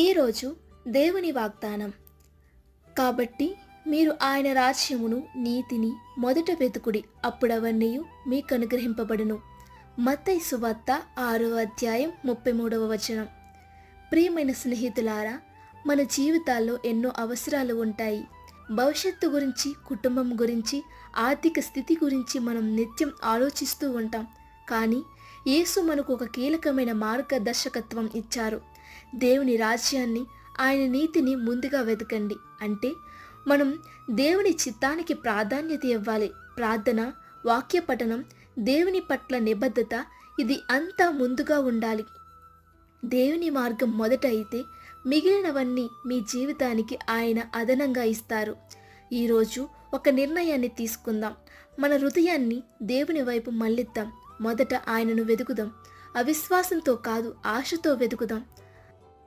ఈరోజు దేవుని వాగ్దానం. కాబట్టి మీరు ఆయన రాజ్యమును నీతిని మొదట వెతుకుడి అప్పుడవన్నీ మీకు అనుగ్రహింపబడును. మత్తై సువార్త ఆరో అధ్యాయం ముప్పై మూడవ వచనం. ప్రియమైన స్నేహితులారా మన జీవితాల్లో ఎన్నో అవసరాలు ఉంటాయి. భవిష్యత్తు గురించి కుటుంబం గురించి ఆర్థిక స్థితి గురించి మనం నిత్యం ఆలోచిస్తూ ఉంటాం. కానీ యేసు మనకు ఒక కీలకమైన మార్గదర్శకత్వం ఇచ్చారు. దేవుని రాజ్యాన్ని ఆయన నీతిని ముందుగా వెతకండి. అంటే మనం దేవుని చిత్తానికి ప్రాధాన్యత ఇవ్వాలి. ప్రార్థన వాక్య పఠనం దేవుని పట్ల నిబద్ధత ఇది అంతా ముందుగా ఉండాలి. దేవుని మార్గం మొదట అయితే మిగిలినవన్నీ మీ జీవితానికి ఆయన అదనంగా ఇస్తారు. ఈరోజు ఒక నిర్ణయాన్ని తీసుకుందాం. మన హృదయాన్ని దేవుని వైపు మళ్ళిద్దాం. మొదట ఆయనను వెతుకుదాం అవిశ్వాసంతో కాదు ఆశతో వెతుకుదాం